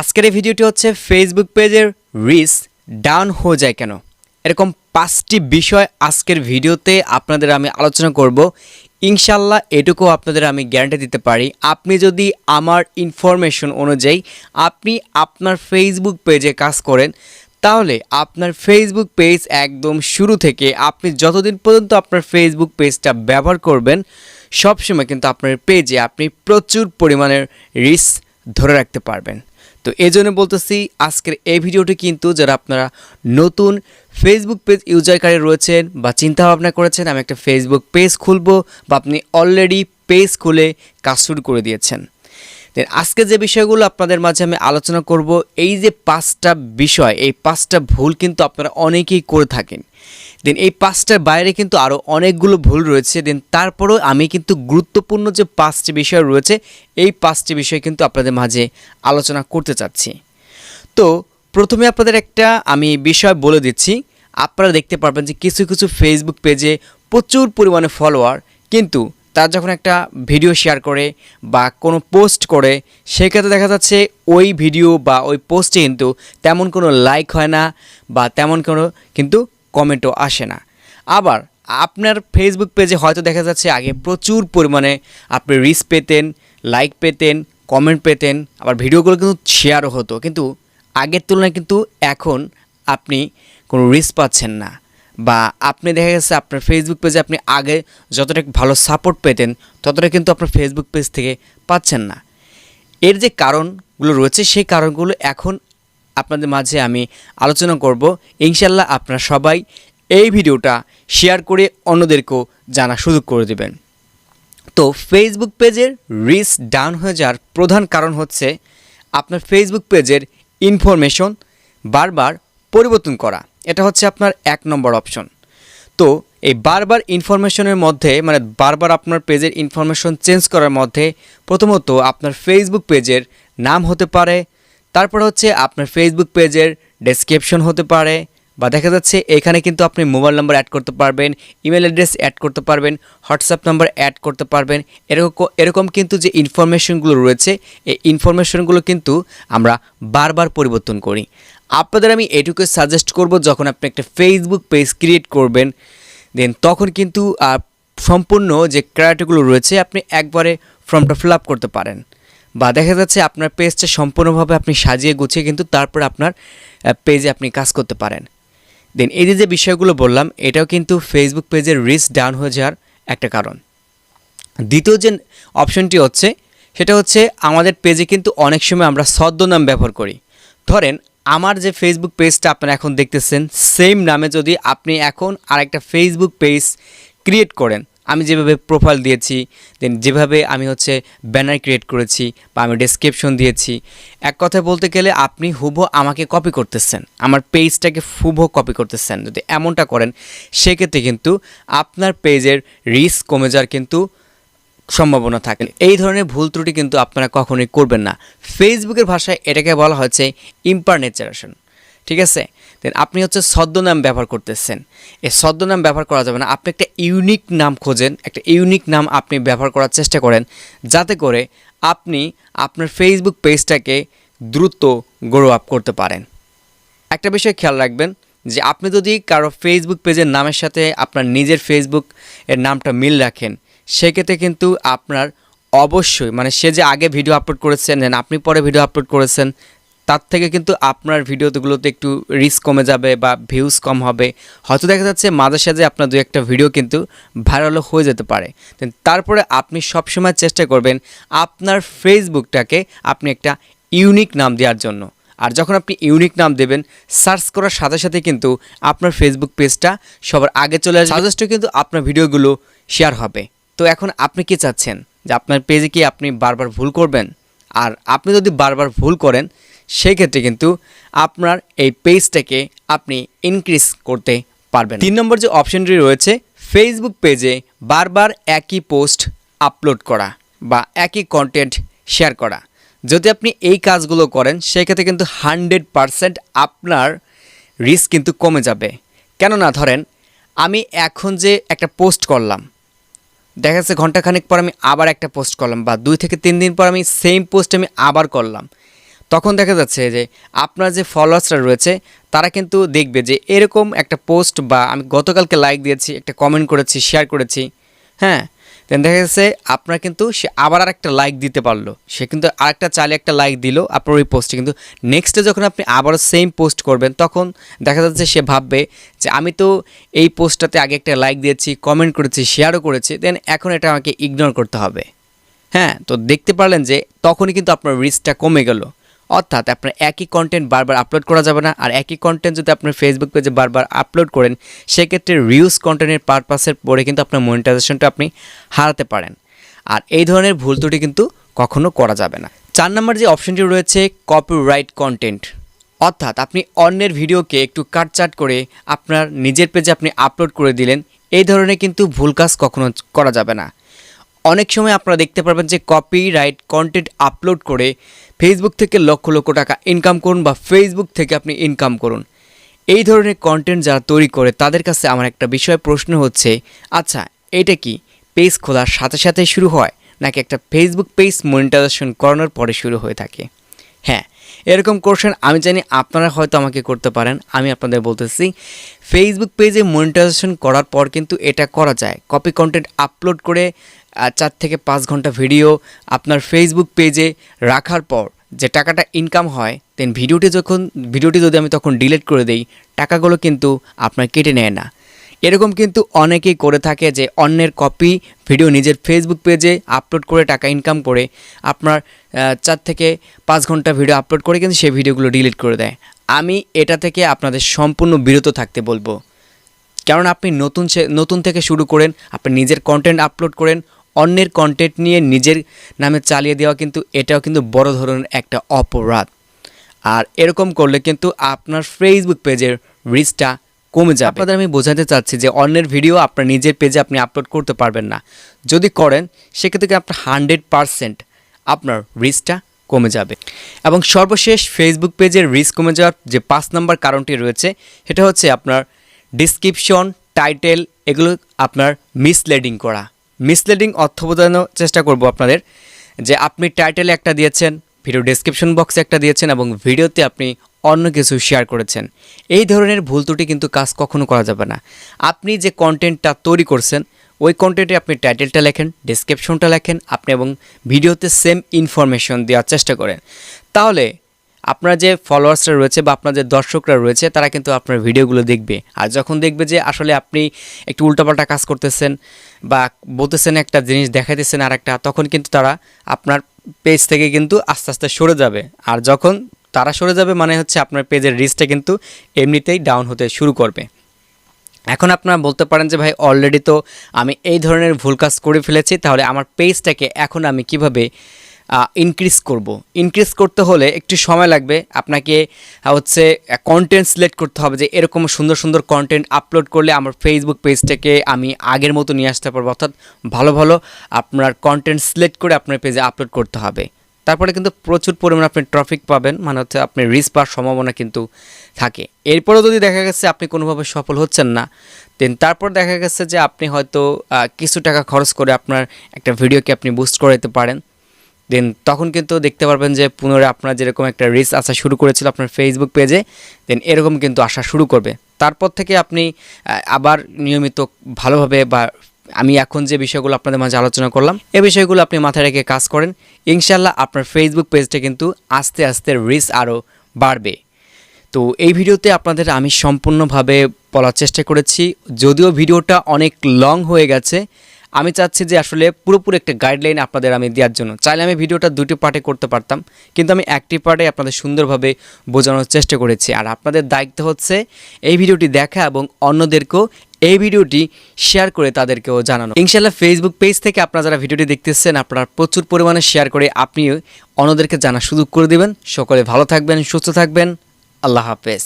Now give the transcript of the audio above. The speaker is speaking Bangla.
আজকের এই ভিডিওটি হচ্ছে ফেসবুক পেজের রিস ডাউন হয়ে যায় কেন? এরকম পাঁচটি বিষয় আজকের ভিডিওতে আপনাদের আমি আলোচনা করব। ইনশাল্লাহ এটুকু আপনাদের আমি গ্যারান্টি দিতে পারি। আপনি যদি আমার ইনফরমেশন অনুযায়ী আপনি আপনার ফেসবুক পেজে কাজ করেন, তাহলে আপনার ফেসবুক পেজ একদম শুরু থেকে আপনি যতদিন পর্যন্ত আপনার ফেসবুক পেজটা ব্যবহার করবেন, সবসময় কিন্তু আপনার পেজে আপনি প্রচুর পরিমাণের রিস্ক ধরে রাখতে পারবেন। তো এই জন্য বলতেছি, আজকের এই ভিডিওটি কিন্তু যারা আপনারা নতুন ফেসবুক পেজ ইউজারকারী রয়েছেন বা চিন্তা ভাবনা করেছেন, আমি একটা ফেসবুক পেজ খুলবো বা আপনি অলরেডি পেজ খুলে কাজ শুরু করে দিয়েছেন। দেন আজকে যে বিষয়গুলো আপনাদের মাঝে আমি আলোচনা করব, এই যে পাঁচটা বিষয়, এই পাঁচটা ভুল কিন্তু আপনারা অনেকেই করে থাকেন। দেন এই পাঁচটার বাইরে কিন্তু আরও অনেকগুলো ভুল রয়েছে। দেন তারপরেও আমি কিন্তু গুরুত্বপূর্ণ যে পাঁচটি বিষয় রয়েছে, এই পাঁচটি বিষয় কিন্তু আপনাদের মাঝে আলোচনা করতে চাচ্ছি। তো প্রথমে আপনাদের একটা আমি বিষয় বলে দিচ্ছি। আপনারা দেখতে পারবেন যে কিছু কিছু ফেসবুক পেজে প্রচুর পরিমাণে ফলোয়ার কিন্তু তারা যখন একটা ভিডিও শেয়ার করে বা কোনো পোস্ট করে, সেক্ষেত্রে দেখা যাচ্ছে ওই ভিডিও বা ওই পোস্টে কিন্তু তেমন কোনো লাইক হয় না বা তেমন কোনো কিন্তু কমেন্টও আসে না। আবার আপনার ফেসবুক পেজে হয়তো দেখা যাচ্ছে আগে প্রচুর পরিমাণে আপনি রিস পেতেন লাইক পেতেন কমেন্ট পেতেন, আবার ভিডিওগুলো কিন্তু শেয়ারও হতো। কিন্তু আগের তুলনায় কিন্তু এখন আপনি কোনো রিস্ক পাচ্ছেন না। বা আপনি দেখা গেছে আপনার ফেসবুক পেজে আপনি আগে যতটা ভালো সাপোর্ট পেতেন, ততটা কিন্তু আপনার ফেসবুক পেজ থেকে পাচ্ছেন না। এর যে কারণগুলো রয়েছে, সেই কারণগুলো এখন আপনাদের মাঝে আমি আলোচনা করব। ইনশাল্লাহ আপনারা সবাই এই ভিডিওটা শেয়ার করে অন্যদেরকেও জানা সুযোগ করে দেবেন। তো ফেসবুক পেজের রিস ডাউন হয়ে যাওয়ার প্রধান কারণ হচ্ছে, আপনার ফেসবুক পেজের ইনফরমেশন বারবার পরিবর্তন করা। এটা হচ্ছে আপনার এক নম্বর অপশন তো এই বারবার ইনফরমেশনের মধ্যে মানে বারবার আপনার পেজের ইনফরমেশন চেঞ্জ করার মধ্যে প্রথমত আপনার ফেসবুক পেজের নাম হতে পারে, তারপর হচ্ছে আপনার ফেসবুক পেজের ডেসক্রিপশন হতে পারে, বা দেখা যাচ্ছে এখানে কিন্তু আপনি মোবাইল নাম্বার অ্যাড করতে পারবেন ইমেল অ্যাড্রেস অ্যাড করতে পারবেন হোয়াটসঅ্যাপ নাম্বার অ্যাড করতে পারবেন, এরকম এরকম কিন্তু যে ইনফরমেশনগুলো রয়েছে, এই ইনফরমেশনগুলো কিন্তু আমরা বারবার পরিবর্তন করি। আপনাদের আমি এটুকু সাজেস্ট করব, যখন আপনি একটা ফেসবুক পেজ ক্রিয়েট করবেন দেন তখন কিন্তু সম্পূর্ণ যে ক্রাইটেরিয়াগুলো রয়েছে, আপনি একবারে ফর্মটা ফিল আপ করতে পারেন। বা দেখা যাচ্ছে আপনার পেজটা সম্পূর্ণভাবে আপনি সাজিয়ে গুছিয়ে কিন্তু তারপর আপনার পেজে আপনি কাজ করতে পারেন। দেন এই যে বিষয়গুলো বললাম, এটাও কিন্তু ফেসবুক পেজের রিস্ক ডাউন হয়ে যাওয়ার একটা কারণ। দ্বিতীয় যে অপশনটি হচ্ছে, সেটা হচ্ছে আমাদের পেজে কিন্তু অনেক সময় আমরা ছদ্মনাম ব্যবহার করি। ধরেন আমার যে ফেসবুক পেজটা আপনারা এখন দেখতেছেন সেম নামে যদি আপনি এখন আরেকটা ফেসবুক পেজ ক্রিয়েট করেন, আমি যেভাবে প্রোফাইল দিয়েছি দেন যেভাবে আমি হচ্ছে ব্যানার ক্রিয়েট করেছি বা আমি ডেসক্রিপশন দিয়েছি, এক কথায় বলতে গেলে আপনি হুবো আমাকে কপি করতেছেন, আমার পেজটাকে হুবো কপি করতেছেন, যদি এমনটা করেন, সেক্ষেত্রে কিন্তু আপনার পেজের রিস্ক কমে যাওয়ার কিন্তু সম্ভাবনা থাকে। এই ধরনের ভুল ত্রুটি কিন্তু আপনারা কখনোই করবেন না। ফেসবুকের ভাষায় এটাকে বলা হচ্ছে ইম্পারনেচারেশন ঠিক আছে? দেন আপনি হচ্ছে ছদ্মনাম ব্যবহার করতেছেন। এই ছদ্মনাম ব্যবহার করা যাবে না। আপনি একটা ইউনিক নাম খোঁজেন, একটা ইউনিক নাম আপনি ব্যবহার করার চেষ্টা করেন, যাতে করে আপনি আপনার ফেসবুক পেজটাকে দ্রুত গ্রো আপ করতে পারেন। একটা বিষয় খেয়াল রাখবেন, যে আপনি যদি কারও ফেসবুক পেজের নামের সাথে আপনার নিজের ফেসবুক এর নামটা মিল রাখেন সেক্ষেত্রে কিন্তু আপনার অবশ্যই মানে সে যে আগে ভিডিও আপলোড করেছেন দেন আপনি পরে ভিডিও আপলোড করেছেন, তার থেকে কিন্তু আপনার ভিডিওগুলোতে একটু রিস্ক কমে যাবে বা ভিউজ কম হবে। হয়তো দেখা যাচ্ছে মাঝে সাঝে আপনার দু একটা ভিডিও কিন্তু ভাইরালও হয়ে যেতে পারে। তারপরে আপনি সবসময় চেষ্টা করবেন আপনার ফেসবুকটাকে আপনি একটা ইউনিক নাম দেওয়ার জন্য। আর যখন আপনি ইউনিক নাম দেবেন সার্চ করার সাথে সাথে কিন্তু আপনার ফেসবুক পেজটা সবার আগে চলে আসবে। সাজেস্টে কিন্তু আপনার ভিডিওগুলো শেয়ার হবে। তো এখন আপনি কি চাচ্ছেন? যে আপনার পেজে কি আপনি বারবার ভুল করবেন? আর আপনি যদি বারবার ভুল করেন সেই ক্ষেত্রে কিন্তু আপনার এই পেজটাকে আপনি ইনক্রিজ করতে পারবেন। তিন নম্বর যে অপশনটি রয়েছে ফেসবুক পেজে বারবার একই পোস্ট আপলোড করা বা একই কন্টেন্ট শেয়ার করা। যদি আপনি এই কাজগুলো করেন, সেক্ষেত্রে কিন্তু হান্ড্রেড পারসেন্ট আপনার রিস্ক কিন্তু কমে যাবে। কেননা ধরেন, আমি এখন যে একটা পোস্ট করলাম দেখা যাচ্ছে ঘন্টাখানেক পর আমি আবার একটা পোস্ট করলাম বা দুই থেকে তিন দিন পর আমি সেম পোস্ট আমি আবার করলাম। তখন দেখা যাচ্ছে যে আপনার যে ফলোয়ার্সরা রয়েছে, তারা কিন্তু দেখবে যে এরকম একটা পোস্ট বা আমি গতকালকে লাইক দিয়েছি, একটা কমেন্ট করেছি শেয়ার করেছি হ্যাঁ? দেন দেখা যাচ্ছে আপনার কিন্তু সে আবার আর একটা লাইক দিতে পারল। সে কিন্তু আরেকটা চালে একটা লাইক দিল আপনার ওই পোস্টে কিন্তু নেক্সটে যখন আপনি আবারও সেম পোস্ট করবেন, তখন দেখা যাচ্ছে সে ভাববে যে, আমি তো এই পোস্টটাতে আগে একটা লাইক দিয়েছি কমেন্ট করেছি শেয়ারও করেছি দেন এখন এটা আমাকে ইগনোর করতে হবে। হ্যাঁ তো দেখতে পারলেন যে তখনই কিন্তু আপনার রিস্কটা কমে গেল। অর্থাৎ আপনার একই কন্টেন্ট বারবার আপলোড করা যাবে না, আর একই কন্টেন্ট যদি আপনার ফেসবুক পেজে বারবার আপলোড করেন, সেক্ষেত্রে রিউজ কন্টেন্টের পারপাসের পরে কিন্তু আপনার মনিটাইজেশনটা আপনি হারাতে পারেন। আর এই ধরনের ভুল ত্রুটি কিন্তু কখনো করা যাবে না। চার নম্বর যে অপশনটি রয়েছে কপিরাইট কন্টেন্ট অর্থাৎ আপনি অন্যের ভিডিওকে একটু কাটচাট করে আপনার নিজের পেজে আপনি আপলোড করে দিলেন, এই ধরনের কিন্তু ভুল কাজ কখনো করা যাবে না। অনেক সময় আপনারা দেখতে পারবেন যে কপিরাইট কন্টেন্ট আপলোড করে ফেসবুক থেকে লক্ষ লক্ষ টাকা ইনকাম করুন বা ফেসবুক থেকে আপনি ইনকাম করুন। এই ধরনের কন্টেন্ট যারা তৈরি করে, তাদের কাছে আমার একটা বিষয় প্রশ্ন হচ্ছে আচ্ছা এটা কি পেজ খোলার সাথে সাথে শুরু হয়, নাকি একটা ফেসবুক পেজ মনিটাইজেশন করানোর পরে শুরু হয়ে থাকে? হ্যাঁ এরকম কোশ্চেন আমি জানি আপনারা হয়তো আমাকে করতে পারেন, আমি আপনাদের বলতেছি ফেসবুক পেজে মনিটাইজেশন করার পর কিন্তু এটা করা যায়। কপি কন্টেন্ট আপলোড করে চার থেকে পাঁচ ঘণ্টা ভিডিও আপনার ফেসবুক পেজে রাখার পর যে টাকাটা ইনকাম হয় দেন ভিডিওটি যখন ভিডিওটি যদি আমি তখন ডিলিট করে দেই, টাকাগুলো কিন্তু আপনার কেটে নেয় না। এরকম কিন্তু অনেকেই করে থাকে যে অন্যের কপি ভিডিও নিজের ফেসবুক পেজে আপলোড করে টাকা ইনকাম করে আপনার চার থেকে পাঁচ ঘণ্টা ভিডিও আপলোড করে কিন্তু সেই ভিডিওগুলো ডিলিট করে দেয়। আমি এটা থেকে আপনাদের সম্পূর্ণ বিরত থাকতে বলব। কারণ আপনি নতুন নতুন থেকে শুরু করেন, আপনি নিজের কন্টেন্ট আপলোড করেন অন্যের কন্টেন্ট নিয়ে নিজের নামে চালিয়ে দেওয়া কিন্তু এটাও কিন্তু বড় ধরনের একটা অপরাধ। আর এরকম করলে কিন্তু আপনার ফেসবুক পেজের রিচটা কমে যাবে। আপনাদের আমি বোঝাতে চাচ্ছি যে অন্যের ভিডিও আপনার নিজের পেজে আপনি আপলোড করতে পারবেন না। যদি করেন, সেক্ষেত্রে আপনার হান্ড্রেড পারসেন্ট আপনার রিচটা কমে যাবে। এবং সর্বশেষ ফেসবুক পেজের রিস্ক কমে যাওয়ার যে পাঁচ নম্বর কারণটি রয়েছে, সেটা হচ্ছে আপনার ডিসক্রিপশন টাইটেল এগুলো আপনার মিসলেডিং করা। মিসলেডিং অর্থ বোঝানোর চেষ্টা করব আপনাদের যে আপনি টাইটেলে একটা দিয়েছেন ভিডিও ডেসক্রিপশন বক্সে একটা দিয়েছেন এবং ভিডিওতে আপনি অন্য কিছু শেয়ার করেছেন। এই ধরনের ভুল ত্রুটি কিন্তু কাজ কখনো করা যাবে না। আপনি যে কন্টেন্টটা তৈরি করছেন, ওই কন্টেন্টে আপনি টাইটেলটা লেখেন ডেসক্রিপশনটা লেখেন, আপনি এবং ভিডিওতে সেম ইনফরমেশন দেওয়ার চেষ্টা করেন। তাহলে আপনার যে ফলোয়ার্সরা রয়েছে বা আপনার যে দর্শকরা রয়েছে, তারা কিন্তু আপনার ভিডিওগুলো দেখবে। আর যখন দেখবে যে আসলে আপনি একটু উল্টাপাল্টা কাজ করতেছেন বা বলতেছেন একটা জিনিস, দেখাইতেছেন আর একটা তখন কিন্তু তারা আপনার পেজ থেকে কিন্তু আস্তে আস্তে সরে যাবে। আর যখন তারা সরে যাবে মানে হচ্ছে আপনার পেজের রিচটা কিন্তু এমনিতেই ডাউন হতে শুরু করবে। এখন আপনারা বলতে পারেন যে, ভাই অলরেডি তো আমি এই ধরনের ভুল কাজ করে ফেলেছি, তাহলে আমার পেজটাকে এখন আমি কীভাবে ইনক্রিজ করব। ইনক্রিজ করতে হলে একটু সময় লাগবে। আপনাকে হচ্ছে কন্টেন্ট সিলেক্ট করতে হবে যে এরকম সুন্দর সুন্দর কন্টেন্ট আপলোড করলে আমার ফেসবুক পেজটাকে আমি আগের মতো নিয়ে আসতে পারব। অর্থাৎ ভালো ভালো আপনার কন্টেন্ট সিলেক্ট করে আপনার পেজে আপলোড করতে হবে। তারপরে কিন্তু প্রচুর পরিমাণে আপনি ট্রাফিক পাবেন। মানে হচ্ছে আপনি রিস্ক পাওয়ার সম্ভাবনা কিন্তু থাকে। এরপরেও যদি দেখা গেছে আপনি কোনোভাবে সফল হচ্ছেন না দেন তারপর দেখা গেছে যে আপনি হয়তো কিছু টাকা খরচ করে আপনার একটা ভিডিওকে আপনি বুস্ট করে দিতে পারেন। দেন তখন কিন্তু দেখতে পারবেন যে পুনরায় আপনার যেরকম একটা রিস্ক আসা শুরু করেছিল আপনার ফেসবুক পেজে দেন এরকম কিন্তু আসা শুরু করবে। তারপর থেকে আপনি আবার নিয়মিত ভালোভাবে বা আমি এখন যে বিষয়গুলো আপনাদের মাঝে আলোচনা করলাম এই বিষয়গুলো আপনি মাথায় রেখে কাজ করেন। ইনশাল্লাহ আপনার ফেসবুক পেজটা কিন্তু আস্তে আস্তে রিস্ক আরও বাড়বে। তো এই ভিডিওতে আপনাদের আমি সম্পূর্ণভাবে বলার চেষ্টা করেছি। যদিও ভিডিওটা অনেক লং হয়ে গেছে আমি চাচ্ছি যে আসলে পুরোপুরি একটা গাইডলাইন আপনাদের আমি দেওয়ার জন্য। চাইলে আমি ভিডিওটা দুটি পার্টে করতে পারতাম, কিন্তু আমি একটি পার্টে আপনাদের সুন্দরভাবে বোঝানোর চেষ্টা করেছি। আর আপনাদের দায়িত্ব হচ্ছে এই ভিডিওটি দেখা এবং অন্যদেরকেও এই ভিডিওটি শেয়ার করে তাদেরকেও জানানো। ইনশাল্লাহ ফেসবুক পেজ থেকে আপনারা যারা ভিডিওটি দেখতেছেন, আপনারা প্রচুর পরিমাণে শেয়ার করে আপনি অন্যদেরকে জানার সুযোগ করে দিবেন। সকলে ভালো থাকবেন, সুস্থ থাকবেন। আল্লাহ হাফেজ।